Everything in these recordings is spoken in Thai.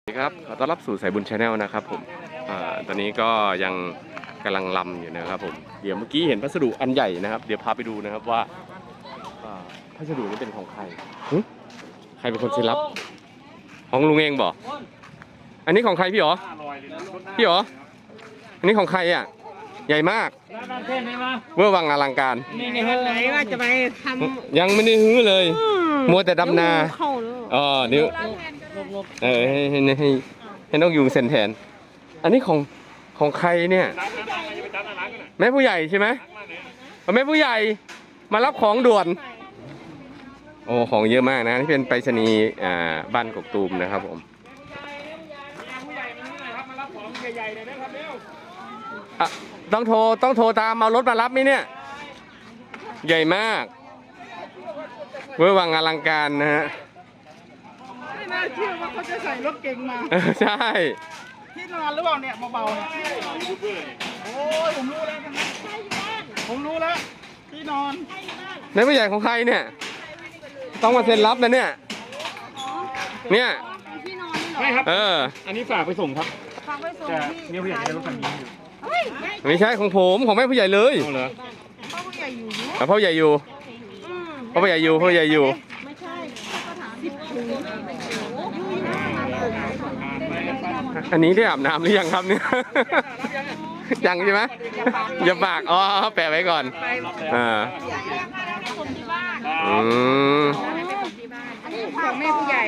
สวัสดีครับขอต้อนรับสู่สายบุญชาแนลนะครับผมอ่าตอนนี้ก็ยังกำลังลำอยู่นะครับผมเดี๋ยวเมื่อกี้เห็นพัสดุอันใหญ่นะครับ เดี๋ยวพาไปดูนะครับว่าอ่าพัสดุนี้เป็นของใครหึใครเป็นคนเซ็นรับของลุงเองบอกอันนี้ของใครพี่หรอ พี่หรอ อันนี้ของใครอะ ใหญ่มากน้ำเส้นไหมมาเวอร์วังอลังการ นี่ในเห็นไหนว่าจะไปทยังไม่ได้ฮื้อเลยำมัวแต่ดำนา เข้าเลยอ๋อเดี๋ยว เออให้ให้ให้ให้นกยุงเซ็นแทน อันนี้ของของใครเนี่ย แม่ผู้ใหญ่ใช่ไหมเอาแม่ผู้ใหญ่มารับของด่วน โอ้ของเยอะมากนะนี่เป็นไปรษณีย์อ่าบ้านกกตูมนะครับผมอะต้องโทรต้องโทรตามเอารถมารับไหมเนี่ย ใหญ่มากเวอร์วังอลังการนะฮะ น่าเชื่อว่าเขาจะใส่รถเก๋งมา เออใช่ ที่นอนหรือเปล่าเนี่ยเบาๆเนี่ยโอ้ยผมรู้แล้วนะผมรู้แล้ว ที่นอนแม่ผู้ใหญ่ของใครเนี่ย ต้องมาเซ็นรับนะเนี่ย เนี่ยไม่ครับ เออ อันนี้ฝากไปส่งครับฟังไปส่งแต่ที่เนี่ยผู้ใหญ่จะรถคันนี้อยู่เฮ้ยไม่ไม่ใช่ของผมของแม่ผู้ใหญ่เลยเอาเหรอ พ่อผู้ใหญ่อยู่เนอะแต่พ่อใหญ่อยู่ อืมพ่อใหญ่อยู่พ่อใหญ่อยู่ ไม่ใช่เขาก็ถามสิบถุงโอ้ยน่ารัก อันนี้ได้อาบน้ำหรือยังครับเนี่ยยังใช่ไหมอย่าปากอ๋อแปะไว้ก่อนอ่าคนที่บ้านอืมอันนี้ฝากแม่ผู้ใหญ่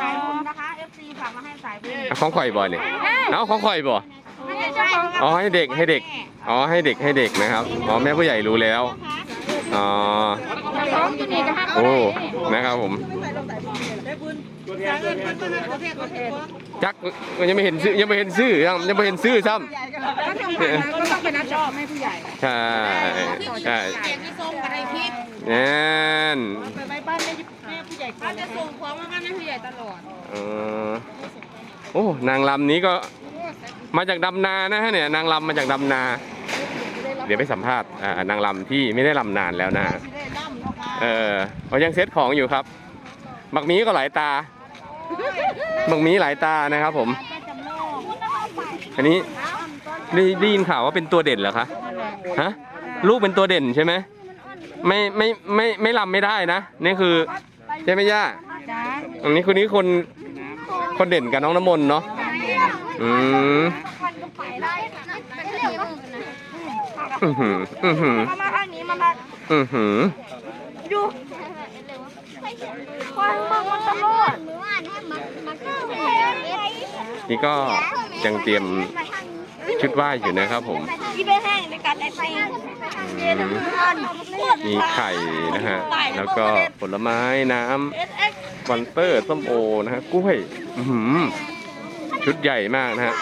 สายบุญนะคะ FC ฝากมาให้สายบุญอะของข่อยบ่เนี่ยเอาของข่อยบ่ไม่ใช่เจ้าของอ๋อให้เด็กให้เด็กอ๋อให้เด็กให้เด็กนะครับอ๋อแม่ผู้ใหญ่รู้แล้วอ๋อท้องอยู่นี่นะคะโอ้นะครับผม ตัวแทนตัวแทนตัวแทนประเทศประเทศจักยังไม่เห็นชื่อยังไม่เห็นชื่อยังยังไม่เห็นชื่อซ้ก็ทำผ่านก็ต้องไปนัดเจาะแม่ผู้ใหญ่ำใช่ใช่เสียงที่ส่งอะไรพิษแน่นไปไว้บ้านแม่แม่ผู้ใหญ่ก่อนจะส่งของมาบ้านแม่ผู้ใหญ่ตลอดเออโอ้นางลำนี้ก็มาจากดำนานะฮะเนี่ยนางลำมาจากดำนา เดี๋ยวไปสัมภาษณ์อ่านางลำที่ไม่ได้ลำนานแล้วนะเออเขายังเซ็ตของอยู่ครับ บักหมีก็หลายตา บักหมีหลายตานะครับผม อันนี้ได้ได้ยินข่าวว่าเป็นตัวเด่นเหรอคะฮะลูกเป็นตัวเด่นใช่ไหมไม่ไม่ไม่ไม่ลำไม่ได้นะนี่คือใช่ไหมย่าจ้าอันนี้คนนี้คนคนเด่นกับน้องน้ำมนต์เนาะอืมอือหืออือหือมามาทางนี้มามาอือหือดู ควันมึงมันตลอดนี่ก็ยังเตรียมชุดไหว้อยู่นะครับผมอีไปแห้งในการไอซีอืมมีไข่นะฮะ แล้วก็ผลไม้น้ำวันเตอร์ส้มโอนะฮะกล้วยอือหือชุดใหญ่มากนะฮะ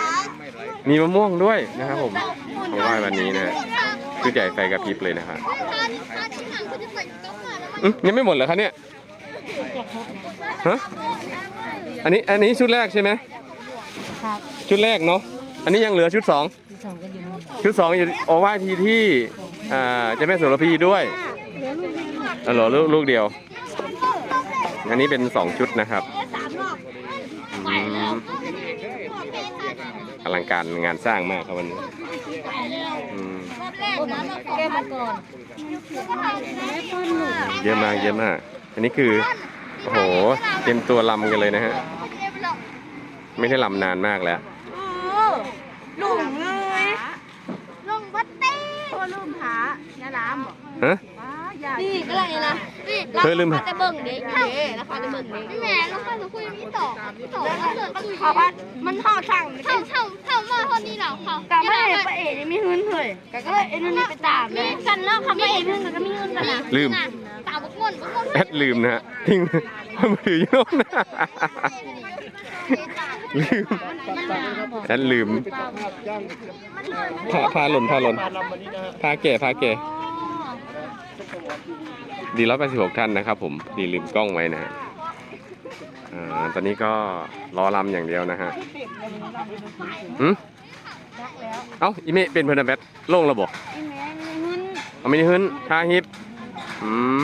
มีมะม่วงด้วยนะครับผมของไหว้วันนี้นะฮะชุดใหญ่ไฟกระพริบเลยนะครับอืมยังไม่หมดเหรอคะเนี่ย ฮะอันนี้อันนี้ชุดแรกใช่ไหมครับชุดแรกเนาะอันนี้ยังเหลือชุดสองชุดสองอยู่โอไหว้ทีที่อ่าเจะแม่โสระพีด้วยอ๋อเหรอลูกลูกเดียว อันนี้เป็นสองชุดนะครับอืมอลังการงานสร้างมากครับวันนี้อืมแก้มาก่อนเยอะมากเยอะมาก อันนี้คือ โอ้โห เตรียมตัวลำกันเลยนะฮะ ไม่ได้ลำนานมากแล้ว หลุ่มเลยลงวัดเต้โอ้ลุ่มหาอย่าล้ำบอกฮะนี่ก็อะไรนะนี่เธอลืมราคาจะเบิ่งเด็กเด้ราคาจะเบิ่งเด็กแหมราคาจะคุยไม่ต่อต่อแล้วเกิดมันเขาว่ามันห่อสั่งเท่าเท่าเท่าว่าคนนี้เหรอเขาแต่ไม่เห็นป้าเอ๋ยังมีหื้นเลยก็เลยเอ็นนี่ไปตามเลยกันแล้วคำว่าเอ๋หื้นก็มีหื้นกันนะลืม แอดลืมนะฮะทิ้งมือถืออยู่โน่นนะลืมแอดลืมพาพาหล่นพาหล่นพาแก่พาแก่ดีร้อยแปดสิบหกท่านนะครับผมดีลืมกล้องไว้นะฮะอ่าตอนนี้ก็รอลำอย่างเดียวนะฮะหืมเอ้าอีเมะเป็นเพนนับแบทโล่งระบบอีแม่มีหื้นเอาไม่ได้หื้นทาฮิปอืม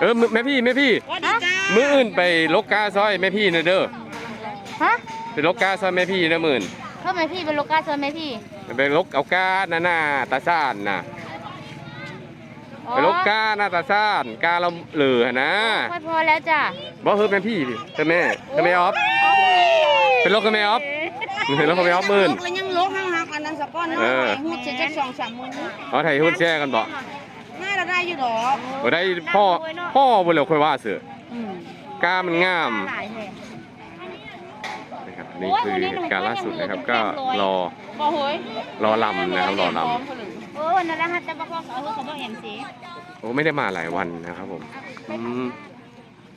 เออแม่พี่แม่พี่ว่าดีจ้ามื้ออื่นไปลกกาซอยแม่พี่เนอะเด้อฮะเป็นลกกาซอยแม่พี่นะหมื่นเข้าไหมพี่เป็นโลกาเซอร์ไหมพี่เป็นลกเอากาหน้าหน้าตาซ่านน่ะอ๋อเป็นลกกาหน้าตาซ่านกาเราเหลือนะค่อยพอแล้วจ้ะบ่เฮ้ยเป็นพี่ดิเป็นแม่เป็นแม่ออฟเป็นลกกับแม่ออฟเป็นลกกับแม่ออฟหมื่นแล้วยังลกห้างหักอันนั้นสะก้อนเออหูดเจ็ดจักสองสามมือเอาไทยหุ้นแช่กันบ่น่าจะ ได้อยู่ดอกบ่ได้พ่อพ่อบ่เหลียวค่อยว่าเสืออืมกามันงามหลายแห่นะครับนี่คือเหตุการณ์ล่าสุดนะครับ ก็รอบ่เฮ้ยรอลำนะครับรอลโอ้นั่นแหละฮะจะบอกว่าเขาเขาบอกอย่างสีำโอ้ไม่ได้มาหลายวันนะครับผมอืม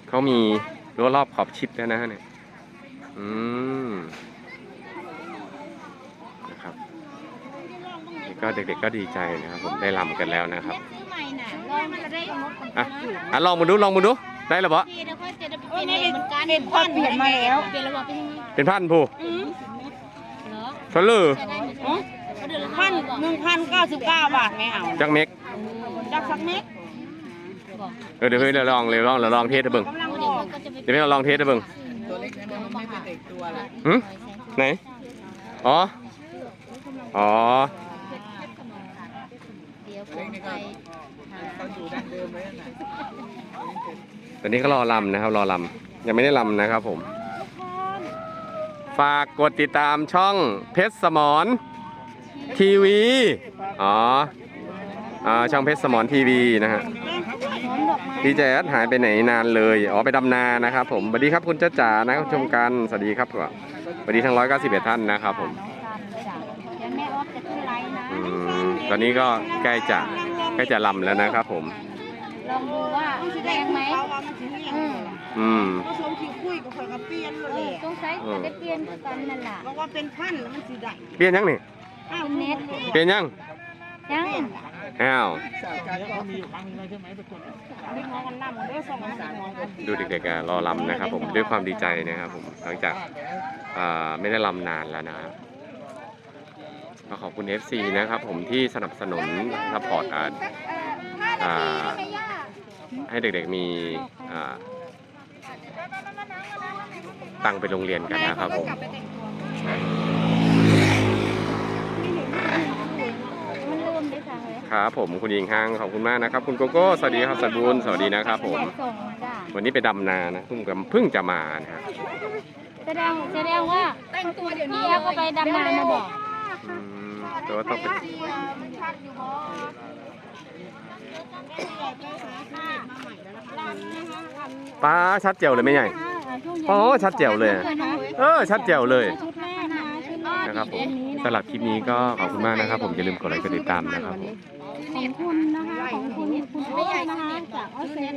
เขามีรั้วรอบขอบชิดแล้วนะฮะเนี่ยอืมนะครับนี่ก็เด็กๆก็ดีใจนะครับ ผมได้ลำกันแล้วนะครับซื้อใหม่ น่ะลอยมันจะได้งบอะอะลองมาดูลองมาดูได้หรือเปล่าพี่เดี๋ยวค่อยจะได้เปลี่ยนเหมือนกันเป็นก้อนเปลี่ยนมาแล้วเปลี่ยนระบบเป็นยังไงเป็นพันผู้เหรอทะเลอจะได้เหมือนกันเขาเดือนละพัพันนหนึ่งพันเก้าสิบเก้าบาทไม่เอาจักเม็กจักสักเม็ดเออเดี๋ยวเฮ้ยเดี๋ยวลองเดี๋ยวลองเดี๋ยวลองเทสให้เบิ่งกำลังเดี๋รยวอก็จะไปเดี๋ยวเราลองเทสให้เบิ่งตัวเล็กนะมันไม่เป็นเด็กตัวละหึไหนอ๋ออ๋อเดี๋ยวผมไปหา ตอนนี้ก็รอลำนะครับ รอลำยังไม่ได้ลำนะครับผม ฝากกดติดตามช่องเพชรสมอนทีวี อ๋ออ่าช่องเพชรสมอนทีวีนะฮะดีเจแอดหายไปไหนนานเลย อ๋อไปดำนานะครับผมสวัสดีครับคุณจ้าจ๋านะครับชมกันสวัสดีครับสวัสดีทั้ง191ท่านนะครับผมเดี๋ยวแม่ออฟจะขึ้นไลน์นะอืมตอนนี้ก็ใกล้จะ ใกล้จะลำแล้วนะครับผม ลองดูว่าแรงไหมเขาว่ามันถึงอย่างอืมอืมก็ชมที่คุยกับคนกับเปลี่ยนเลเอยอสงสัยจะได้เปลี่ยนกันนั่นล่ะบอกว่าเป็นพันแล้วมันสีได้เปลี่ยนยังนี่ อ้าวเป็นเน็ตเปลี่ยนยัง ยังอ้าว นี่มองกันน้ำหมดเลยสองสามมองกันดูเด็กๆอะรอลำนะครับผมด้วยความดีใจนะครับผมหลังจากอ่าไม่ได้ลำนานแล้วนะครับ ก็ขอบคุณ FC นะครับผมที่สนับสนุนซัพพอร์ตอ่าอ่าให้เด็กๆมีอ่าตังค์ไปโรงเรียนกันนะครับผมมันลืมได้ค่ะเลยครับผมคุณหญิงฮังขอบคุณมากนะครับ คุณโกโก้สวัสดีครับสวัสดีบุญสวัสดีนะครับผมส่งจ้ะวันนี้ไปดำนานะเพิ่งจะเพิ่งจะมานะฮะแสดงแสดงว่าแต่งตัวเดี๋ยวนี้แล้วก็ไปดำนามาบอกอืม แต่ว่าต้องไปป้าชัดเจ๋วเลยไหมใหญ่อ๋อชัดเจ๋วเลย เออ ชัดเจ๋วเลยนะครับผมสำหรับคลิปนี้ก็ขอบคุณมากนะครับ ผมอย่าลืมกดไลค์กดติดตามนะครับผมของคุณนะคะของคุณคุณพ่อนะคะจากออสเตรเลีย